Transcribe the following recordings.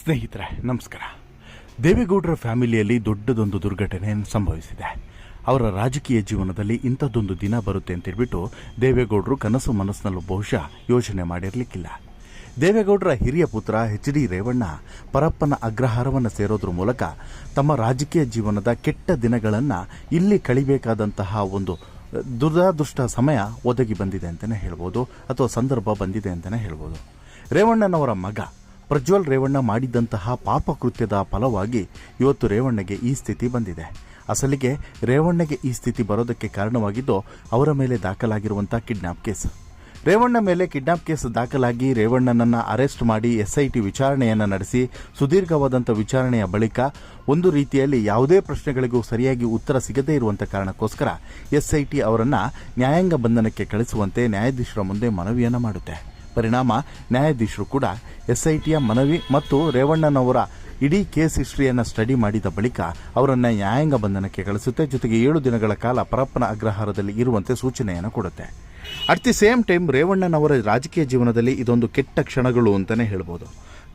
ಸ್ನೇಹಿತರೆ, ನಮಸ್ಕಾರ. ದೇವೇಗೌಡರ ಫ್ಯಾಮಿಲಿಯಲ್ಲಿ ದೊಡ್ಡದೊಂದು ದುರ್ಘಟನೆ ಸಂಭವಿಸಿದೆ. ಅವರ ರಾಜಕೀಯ ಜೀವನದಲ್ಲಿ ಇಂಥದ್ದೊಂದು ದಿನ ಬರುತ್ತೆ ಅಂತೇಳ್ಬಿಟ್ಟು ದೇವೇಗೌಡರು ಕನಸು ಮನಸ್ಸಿನಲ್ಲೂ ಬಹುಶಃ ಯೋಚನೆ ಮಾಡಿರಲಿಕ್ಕಿಲ್ಲ. ದೇವೇಗೌಡರ ಹಿರಿಯ ಪುತ್ರ ಎಚ್ ಡಿ ರೇವಣ್ಣ ಪರಪ್ಪನ ಅಗ್ರಹಾರವನ್ನು ಸೇರೋದ್ರ ಮೂಲಕ ತಮ್ಮ ರಾಜಕೀಯ ಜೀವನದ ಕೆಟ್ಟ ದಿನಗಳನ್ನು ಇಲ್ಲಿ ಕಳಿಬೇಕಾದಂತಹ ಒಂದು ದುರದೃಷ್ಟ ಸಮಯ ಒದಗಿ ಬಂದಿದೆ ಅಂತಲೇ ಹೇಳ್ಬೋದು, ಅಥವಾ ಸಂದರ್ಭ ಬಂದಿದೆ ಅಂತಲೇ ಹೇಳ್ಬೋದು. ರೇವಣ್ಣನವರ ಮಗ ಪ್ರಜ್ವಲ್ ರೇವಣ್ಣ ಮಾಡಿದಂತಹ ಪಾಪ ಕೃತ್ಯದ ಫಲವಾಗಿ ಇವತ್ತು ರೇವಣ್ಣಗೆ ಈ ಸ್ಥಿತಿ ಬಂದಿದೆ. ಅಸಲಿಗೆ ರೇವಣ್ಣಗೆ ಈ ಸ್ಥಿತಿ ಬರೋದಕ್ಕೆ ಕಾರಣವಾಗಿದ್ದು ಅವರ ಮೇಲೆ ದಾಖಲಾಗಿರುವಂಥ ಕಿಡ್ನಾಪ್ ಕೇಸ್. ರೇವಣ್ಣ ಮೇಲೆ ಕಿಡ್ನಾಪ್ ಕೇಸ್ ದಾಖಲಾಗಿ ರೇವಣ್ಣನನ್ನ ಅರೆಸ್ಟ್ ಮಾಡಿ ಎಸ್ಐಟಿ ವಿಚಾರಣೆಯನ್ನು ನಡೆಸಿ ಸುದೀರ್ಘವಾದಂಥ ವಿಚಾರಣೆಯ ಬಳಿಕ ಒಂದು ರೀತಿಯಲ್ಲಿ ಯಾವುದೇ ಪ್ರಶ್ನೆಗಳಿಗೂ ಸರಿಯಾಗಿ ಉತ್ತರ ಸಿಗದೇ ಇರುವಂಥ ಕಾರಣಕ್ಕೋಸ್ಕರ ಎಸ್ಐಟಿ ಅವರನ್ನ ನ್ಯಾಯಾಂಗ ಬಂಧನಕ್ಕೆ ಕಳಿಸುವಂತೆ ನ್ಯಾಯಾಧೀಶರ ಮುಂದೆ ಮನವಿಯನ್ನು ಮಾಡುತ್ತೆ. ಪರಿಣಾಮ ನ್ಯಾಯಾಧೀಶರು ಕೂಡ ಎಸ್ಐಟಿಯ ಮನವಿ ಮತ್ತು ರೇವಣ್ಣನವರ ಇಡೀ ಕೇಸ್ ಹಿಸ್ಟ್ರಿಯನ್ನು ಸ್ಟಡಿ ಮಾಡಿದ ಬಳಿಕ ಅವರನ್ನು ನ್ಯಾಯಾಂಗ ಬಂಧನಕ್ಕೆ ಕಳಿಸುತ್ತೆ. ಜೊತೆಗೆ ಏಳು ದಿನಗಳ ಕಾಲ ಪರಪ್ಪನ ಅಗ್ರಹಾರದಲ್ಲಿ ಇರುವಂತೆ ಸೂಚನೆಯನ್ನು ಕೊಡುತ್ತೆ. ಅಟ್ ದಿ ಸೇಮ್ ಟೈಮ್ ರೇವಣ್ಣನವರ ರಾಜಕೀಯ ಜೀವನದಲ್ಲಿ ಇದೊಂದು ಕೆಟ್ಟ ಕ್ಷಣಗಳು ಅಂತಲೇ ಹೇಳ್ಬೋದು.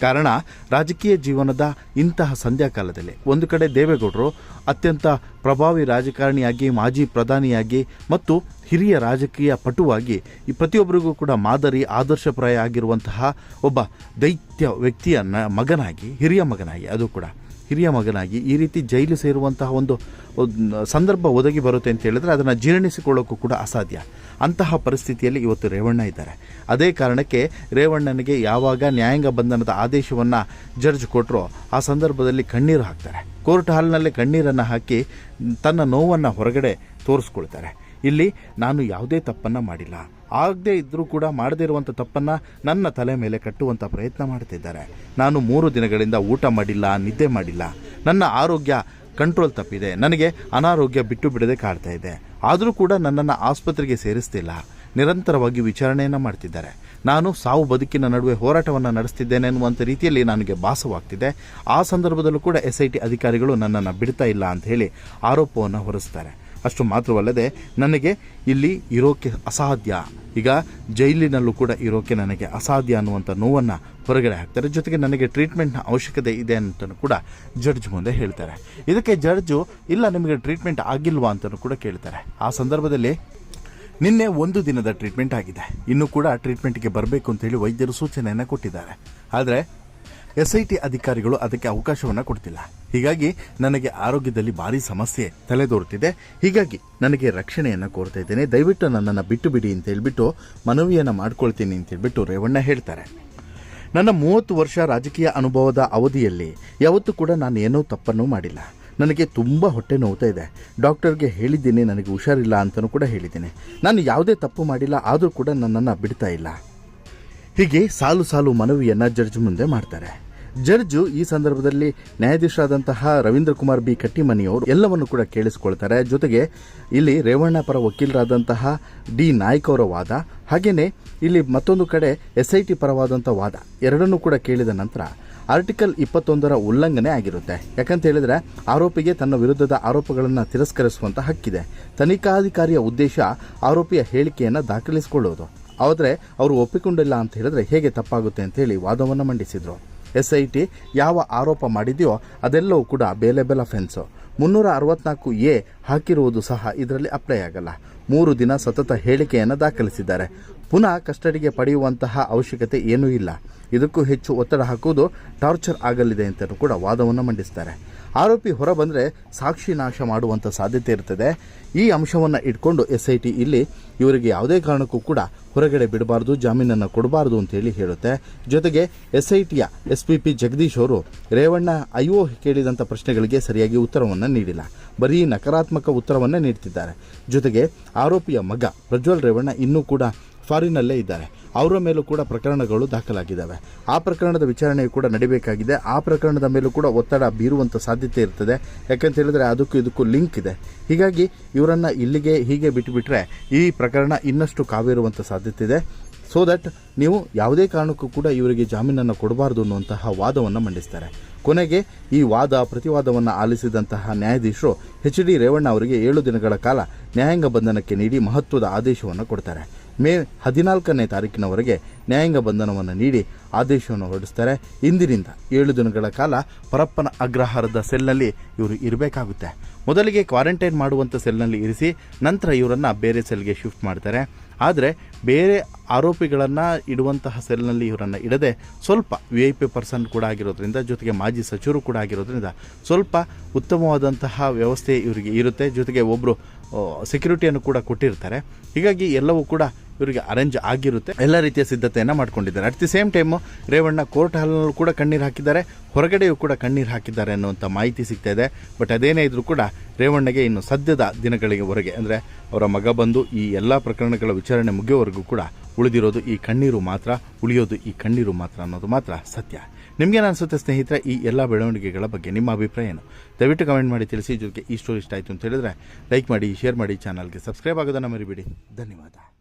ಕಾರಣ ರಾಜಕೀಯ ಜೀವನದ ಇಂತಹ ಸಂಧ್ಯಾಕಾಲದಲ್ಲಿ. ಒಂದು ಕಡೆ ದೇವೇಗೌಡರು ಅತ್ಯಂತ ಪ್ರಭಾವಿ ರಾಜಕಾರಣಿಯಾಗಿ, ಮಾಜಿ ಪ್ರಧಾನಿಯಾಗಿ ಮತ್ತು ಹಿರಿಯ ರಾಜಕೀಯ ಪಟುವಾಗಿ ಈ ಪ್ರತಿಯೊಬ್ಬರಿಗೂ ಕೂಡ ಮಾದರಿ, ಆದರ್ಶಪ್ರಾಯ ಆಗಿರುವಂತಹ ಒಬ್ಬ ದೈತ್ಯ ವ್ಯಕ್ತಿಯ ಮಗನಾಗಿ, ಹಿರಿಯ ಮಗನಾಗಿ ಅದು ಕೂಡ. ಹಿರಿಯ ಮಗನಾಗಿ ಈ ರೀತಿ ಜೈಲು ಸೇರುವಂತಹ ಒಂದು ಸಂದರ್ಭ ಒದಗಿ ಬರುತ್ತೆ ಅಂತ ಹೇಳಿದ್ರೆ ಅದನ್ನು ಜೀರ್ಣಿಸಿಕೊಳ್ಳೋಕ್ಕೂ ಕೂಡ ಅಸಾಧ್ಯ. ಅಂತಹ ಪರಿಸ್ಥಿತಿಯಲ್ಲಿ ಇವತ್ತು ರೇವಣ್ಣ ಇದ್ದಾರೆ. ಅದೇ ಕಾರಣಕ್ಕೆ ರೇವಣ್ಣನಿಗೆ ಯಾವಾಗ ನ್ಯಾಯಾಂಗ ಬಂಧನದ ಆದೇಶವನ್ನು ಜಡ್ಜ್ ಕೊಟ್ಟರೋ ಆ ಸಂದರ್ಭದಲ್ಲಿ ಕಣ್ಣೀರು ಹಾಕ್ತಾರೆ. ಕೋರ್ಟ್ ಹಾಲ್ನಲ್ಲಿ ಕಣ್ಣೀರನ್ನು ಹಾಕಿ ತನ್ನ ನೋವನ್ನು ಹೊರಗಡೆ ತೋರಿಸ್ಕೊಳ್ತಾರೆ. ಇಲ್ಲಿ ನಾನು ಯಾವುದೇ ತಪ್ಪನ್ನು ಮಾಡಿಲ್ಲ. ಆಗದೇ ಇದ್ದರೂ ಕೂಡ ಮಾಡದೇ ಇರುವಂಥ ತಪ್ಪನ್ನು ನನ್ನ ತಲೆ ಮೇಲೆ ಕಟ್ಟುವಂಥ ಪ್ರಯತ್ನ ಮಾಡ್ತಿದ್ದಾರೆ ನಾನು ಮೂರು ದಿನಗಳಿಂದ ಊಟ ಮಾಡಿಲ್ಲ, ನಿದ್ದೆ ಮಾಡಿಲ್ಲ. ನನ್ನ ಆರೋಗ್ಯ ಕಂಟ್ರೋಲ್ ತಪ್ಪಿದೆ. ನನಗೆ ಅನಾರೋಗ್ಯ ಬಿಟ್ಟು ಬಿಡದೆ ಕಾಡ್ತಾ ಇದೆ. ಆದರೂ ಕೂಡ ನನ್ನನ್ನು ಆಸ್ಪತ್ರೆಗೆ ಸೇರಿಸ್ತಿಲ್ಲ. ನಿರಂತರವಾಗಿ ವಿಚಾರಣೆಯನ್ನು ಮಾಡ್ತಿದ್ದಾರೆ. ನಾನು ಸಾವು ಬದುಕಿನ ನಡುವೆ ಹೋರಾಟವನ್ನು ನಡೆಸ್ತಿದ್ದೇನೆ ಅನ್ನುವಂಥ ರೀತಿಯಲ್ಲಿ ನನಗೆ ಭಾಸವಾಗ್ತಿದೆ. ಆ ಸಂದರ್ಭದಲ್ಲೂ ಕೂಡ ಎಸ್ ಐ ಟಿ ಅಧಿಕಾರಿಗಳು ನನ್ನನ್ನು ಬಿಡ್ತಾ ಇಲ್ಲ ಅಂತ ಹೇಳಿ ಆರೋಪವನ್ನು ಹೊರಿಸ್ತಾರೆ. ಅಷ್ಟು ಮಾತ್ರವಲ್ಲದೆ ನನಗೆ ಇಲ್ಲಿ ಇರೋಕೆ ಅಸಾಧ್ಯ. ಈಗ ಜೈಲಿನಲ್ಲೂ ಕೂಡ ಇರೋಕೆ ನನಗೆ ಅಸಾಧ್ಯ ಅನ್ನುವಂಥ ನೋವನ್ನು ಹೊರಗಡೆ ಹಾಕ್ತಾರೆ. ಜೊತೆಗೆ ನನಗೆ ಟ್ರೀಟ್ಮೆಂಟ್ನ ಅವಶ್ಯಕತೆ ಇದೆ ಅಂತಲೂ ಕೂಡ ಜಡ್ಜ್ ಮುಂದೆ ಹೇಳ್ತಾರೆ. ಇದಕ್ಕೆ ಜಡ್ಜು ಇಲ್ಲ ನಿಮಗೆ ಟ್ರೀಟ್ಮೆಂಟ್ ಆಗಿಲ್ವಾ ಅಂತಲೂ ಕೂಡ ಕೇಳ್ತಾರೆ. ಆ ಸಂದರ್ಭದಲ್ಲಿ ನಿನ್ನೆ ಒಂದು ದಿನದ ಟ್ರೀಟ್ಮೆಂಟ್ ಆಗಿದೆ. ಇನ್ನೂ ಕೂಡ ಟ್ರೀಟ್ಮೆಂಟ್ಗೆ ಬರಬೇಕು ಅಂತೇಳಿ ವೈದ್ಯರು ಸೂಚನೆಯನ್ನು ಕೊಟ್ಟಿದ್ದಾರೆ. ಆದರೆ ಎಸ್ ಐ ಟಿ ಅಧಿಕಾರಿಗಳು ಅದಕ್ಕೆ ಅವಕಾಶವನ್ನ ಕೊಡ್ತಿಲ್ಲ. ಹೀಗಾಗಿ ನನಗೆ ಆರೋಗ್ಯದಲ್ಲಿ ಭಾರಿ ಸಮಸ್ಯೆ ತಲೆದೋರುತ್ತಿದೆ ಹೀಗಾಗಿ ನನಗೆ ರಕ್ಷಣೆಯನ್ನು ಕೋರ್ತಾ ಇದ್ದೇನೆ. ದಯವಿಟ್ಟು ನನ್ನನ್ನು ಬಿಟ್ಟು ಬಿಡಿ ಅಂತ ಹೇಳ್ಬಿಟ್ಟು ಮನವಿಯನ್ನು ಮಾಡ್ಕೊಳ್ತೀನಿ ಅಂತ ಹೇಳ್ಬಿಟ್ಟು ರೇವಣ್ಣ ಹೇಳ್ತಾರೆ. ನನ್ನ ಮೂವತ್ತು ವರ್ಷ ರಾಜಕೀಯ ಅನುಭವದ ಅವಧಿಯಲ್ಲಿ ಯಾವತ್ತೂ ಕೂಡ ನಾನು ಏನೂ ತಪ್ಪನ್ನು ಮಾಡಿಲ್ಲ. ನನಗೆ ತುಂಬ ಹೊಟ್ಟೆ ನೋವ್ತಾ ಇದೆ. ಡಾಕ್ಟರ್ಗೆ ಹೇಳಿದ್ದೀನಿ, ನನಗೆ ಹುಷಾರಿಲ್ಲ ಅಂತಲೂ ಕೂಡ ಹೇಳಿದ್ದೀನಿ. ನಾನು ಯಾವುದೇ ತಪ್ಪು ಮಾಡಿಲ್ಲ, ಆದರೂ ಕೂಡ ನನ್ನನ್ನು ಬಿಡ್ತಾ ಇಲ್ಲ. ಹೀಗೆ ಸಾಲು ಸಾಲು ಮನವಿಯನ್ನು ಜಡ್ಜ್ ಮುಂದೆ ಮಾಡ್ತಾರೆ. ಜಡ್ಜು ಈ ಸಂದರ್ಭದಲ್ಲಿ ನ್ಯಾಯಾಧೀಶರಾದಂತಹ ರವೀಂದ್ರ ಕುಮಾರ್ ಬಿ ಕಟ್ಟಿಮನಿಯವರು ಎಲ್ಲವನ್ನು ಕೂಡ ಕೇಳಿಸಿಕೊಳ್ತಾರೆ. ಜೊತೆಗೆ ಇಲ್ಲಿ ರೇವಣ್ಣ ಪರ ವಕೀಲರಾದಂತಹ ಡಿ ನಾಯ್ಕ ಅವರ ವಾದ ಹಾಗೆಯೇ ಇಲ್ಲಿ ಮತ್ತೊಂದು ಕಡೆ ಎಸ್ ಐ ವಾದ, ಎರಡನ್ನೂ ಕೂಡ ಕೇಳಿದ ನಂತರ ಆರ್ಟಿಕಲ್ ಇಪ್ಪತ್ತೊಂದರ ಉಲ್ಲಂಘನೆ ಆಗಿರುತ್ತೆ. ಯಾಕಂತ ಹೇಳಿದ್ರೆ ಆರೋಪಿಗೆ ತನ್ನ ವಿರುದ್ಧದ ಆರೋಪಗಳನ್ನು ತಿರಸ್ಕರಿಸುವಂತ ಹಕ್ಕಿದೆ. ತನಿಖಾಧಿಕಾರಿಯ ಉದ್ದೇಶ ಆರೋಪಿಯ ಹೇಳಿಕೆಯನ್ನು ದಾಖಲಿಸಿಕೊಳ್ಳುವುದು ಆದರೆ ಅವರು ಒಪ್ಪಿಕೊಂಡಿಲ್ಲ ಅಂತ ಹೇಳಿದ್ರೆ ಹೇಗೆ ತಪ್ಪಾಗುತ್ತೆ ಅಂತ ಹೇಳಿ ವಾದವನ್ನು ಮಂಡಿಸಿದ್ರು. ಎಸ್ ಐ ಟಿ ಯಾವ ಆರೋಪ ಮಾಡಿದೆಯೋ ಅದೆಲ್ಲವೂ ಕೂಡ ಬೇಲೆಬೆಲ್ ಅಫೆನ್ಸು ಮುನ್ನೂರ ಅರವತ್ನಾಲ್ಕು ಎ ಹಾಕಿರುವುದು ಸಹ ಇದರಲ್ಲಿ ಅಪ್ಲೈ ಆಗಲ್ಲ. ಮೂರು ದಿನ ಸತತ ಹೇಳಿಕೆಯನ್ನು ದಾಖಲಿಸಿದ್ದಾರೆ. ಪುನಃ ಕಸ್ಟಡಿಗೆ ಪಡೆಯುವಂತಹ ಅವಶ್ಯಕತೆ ಏನೂ ಇಲ್ಲ. ಇದಕ್ಕೂ ಹೆಚ್ಚು ಒತ್ತಡ ಹಾಕುವುದು ಟಾರ್ಚರ್ ಆಗಲಿದೆ ಅಂತ ಕೂಡ ವಾದವನ್ನು ಮಂಡಿಸ್ತಾರೆ. ಆರೋಪಿ ಹೊರ ಬಂದರೆ ಸಾಕ್ಷಿ ನಾಶ ಮಾಡುವಂಥ ಸಾಧ್ಯತೆ ಇರ್ತದೆ. ಈ ಅಂಶವನ್ನು ಇಟ್ಕೊಂಡು ಎಸ್ ಐ ಟಿ ಇಲ್ಲಿ ಇವರಿಗೆ ಯಾವುದೇ ಕಾರಣಕ್ಕೂ ಕೂಡ ಹೊರಗಡೆ ಬಿಡಬಾರ್ದು, ಜಾಮೀನನ್ನು ಕೊಡಬಾರ್ದು ಅಂತೇಳಿ ಹೇಳುತ್ತೆ. ಜೊತೆಗೆ ಎಸ್ ಐ ಟಿಯ ಎಸ್ ಪಿ ಪಿ ಜಗದೀಶ್ ಅವರು, ರೇವಣ್ಣ ಐಒ ಕೇಳಿದಂಥ ಪ್ರಶ್ನೆಗಳಿಗೆ ಸರಿಯಾಗಿ ಉತ್ತರವನ್ನು ನೀಡಿಲ್ಲ. ಬರೀ ನಕಾರಾತ್ಮಕ ಉತ್ತರವನ್ನೇ ನೀಡ್ತಿದ್ದಾರೆ. ಜೊತೆಗೆ ಆರೋಪಿಯ ಮಗ ಪ್ರಜ್ವಲ್ ರೇವಣ್ಣ ಇನ್ನೂ ಕೂಡ ಫಾರಿನಲ್ಲೇ ಇದ್ದಾರೆ. ಅವರ ಮೇಲೂ ಕೂಡ ಪ್ರಕರಣಗಳು ದಾಖಲಾಗಿದ್ದಾವೆ. ಆ ಪ್ರಕರಣದ ವಿಚಾರಣೆಯು ಕೂಡ ನಡಿಬೇಕಾಗಿದೆ. ಆ ಪ್ರಕರಣದ ಮೇಲೂ ಕೂಡ ಒತ್ತಡ ಬೀರುವಂಥ ಸಾಧ್ಯತೆ ಇರ್ತದೆ. ಯಾಕಂತ ಹೇಳಿದ್ರೆ ಅದಕ್ಕೂ ಇದಕ್ಕೂ ಲಿಂಕ್ ಇದೆ. ಹೀಗಾಗಿ ಇವರನ್ನು ಇಲ್ಲಿಗೆ ಹೀಗೆ ಬಿಟ್ಟುಬಿಟ್ರೆ ಈ ಪ್ರಕರಣ ಇನ್ನಷ್ಟು ಕಾವೇರುವಂಥ ಸಾಧ್ಯತೆ ಇದೆ. ಸೊ ದಟ್ ನೀವು ಯಾವುದೇ ಕಾರಣಕ್ಕೂ ಕೂಡ ಇವರಿಗೆ ಜಾಮೀನನ್ನು ಕೊಡಬಾರದು ಅನ್ನುವಂತಹ ವಾದವನ್ನು ಮಂಡಿಸ್ತಾರೆ. ಕೊನೆಗೆ ಈ ವಾದ, ಪ್ರತಿವಾದವನ್ನು ಆಲಿಸಿದಂತಹ ನ್ಯಾಯಾಧೀಶರು ಎಚ್ ಡಿ ರೇವಣ್ಣ ಅವರಿಗೆ ಏಳು ದಿನಗಳ ಕಾಲ ನ್ಯಾಯಾಂಗ ಬಂಧನಕ್ಕೆ ನೀಡಿ ಮಹತ್ವದ ಆದೇಶವನ್ನು ಕೊಡ್ತಾರೆ. ಮೇ ಹದಿನಾಲ್ಕನೇ ತಾರೀಕಿನವರೆಗೆ ನ್ಯಾಯಾಂಗ ಬಂಧನವನ್ನು ನೀಡಿ ಆದೇಶವನ್ನು ಹೊರಡಿಸ್ತಾರೆ. ಇಂದಿನಿಂದ ಏಳು ದಿನಗಳ ಕಾಲ ಪರಪ್ಪನ ಅಗ್ರಹಾರದ ಸೆಲ್ನಲ್ಲಿ ಇವರು ಇರಬೇಕಾಗುತ್ತೆ. ಮೊದಲಿಗೆ ಕ್ವಾರಂಟೈನ್ ಮಾಡುವಂಥ ಸೆಲ್ನಲ್ಲಿ ಇರಿಸಿ, ನಂತರ ಇವರನ್ನು ಬೇರೆ ಸೆಲ್ಗೆ ಶಿಫ್ಟ್ ಮಾಡ್ತಾರೆ. ಆದರೆ ಬೇರೆ ಆರೋಪಿಗಳನ್ನು ಇಡುವಂತಹ ಸೆಲ್ನಲ್ಲಿ ಇವರನ್ನು ಇಡದೆ ಸ್ವಲ್ಪ ವಿ ಐ ಪಿ ಪರ್ಸನ್ ಕೂಡ ಆಗಿರೋದ್ರಿಂದ, ಜೊತೆಗೆ ಮಾಜಿ ಸಚಿವರು ಕೂಡ ಆಗಿರೋದ್ರಿಂದ ಸ್ವಲ್ಪ ಉತ್ತಮವಾದಂತಹ ವ್ಯವಸ್ಥೆ ಇವರಿಗೆ ಇರುತ್ತೆ. ಜೊತೆಗೆ ಒಬ್ಬರು ಸೆಕ್ಯೂರಿಟಿಯನ್ನು ಕೂಡ ಕೊಟ್ಟಿರ್ತಾರೆ. ಹೀಗಾಗಿ ಎಲ್ಲವೂ ಕೂಡ ಇವರಿಗೆ ಅರೇಂಜ್ ಆಗಿರುತ್ತೆ. ಎಲ್ಲ ರೀತಿಯ ಸಿದ್ಧತೆಯನ್ನು ಮಾಡ್ಕೊಂಡಿದ್ದಾರೆ. At the same time Revanna court ಹಾಲ್ನಲ್ಲೂ ಕೂಡ ಕಣ್ಣೀರು ಹಾಕಿದ್ದಾರೆ. ಹೊರಗಡೆಯೂ ಕೂಡ ಕಣ್ಣೀರು ಹಾಕಿದ್ದಾರೆ ಅನ್ನುವಂಥ ಮಾಹಿತಿ ಸಿಗ್ತಾ ಇದೆ. ಬಟ್ ಅದೇನೇ ಇದ್ರೂ ಕೂಡ ರೇವಣ್ಣಗೆ ಇನ್ನು ಸದ್ಯದ ದಿನಗಳಿಗೆ ಹೊರಗೆ, ಅಂದರೆ ಅವರ ಮಗ ಬಂದು ಈ ಎಲ್ಲ ಪ್ರಕರಣಗಳ ವಿಚಾರಣೆ ಮುಗಿಯೋವರೆಗೂ ಕೂಡ ಉಳಿದಿರೋದು ಈ ಕಣ್ಣೀರು ಮಾತ್ರ, ಉಳಿಯೋದು ಈ ಕಣ್ಣೀರು ಮಾತ್ರ ಅನ್ನೋದು ಮಾತ್ರ ಸತ್ಯ. ನಿಮಗೇನು ಅನಿಸುತ್ತೆ ಸ್ನೇಹಿತರೆ, ಈ ಎಲ್ಲ ಬೆಳವಣಿಗೆಗಳ ಬಗ್ಗೆ ನಿಮ್ಮ ಅಭಿಪ್ರಾಯ ಏನು? ದಯವಿಟ್ಟು ಕಮೆಂಟ್ ಮಾಡಿ ತಿಳಿಸಿ ಜೊತೆಗೆ ಈ ಸ್ಟೋರಿ ಇಷ್ಟ ಆಯಿತು ಅಂತ ಹೇಳಿದ್ರೆ ಲೈಕ್ ಮಾಡಿ ಶೇರ್ ಮಾಡಿ ಚಾನಲ್ಗೆ ಸಬ್ಸ್ಕ್ರೈಬ್ ಆಗೋದನ್ನು ಮರಿಬೇಡಿ. ಧನ್ಯವಾದ.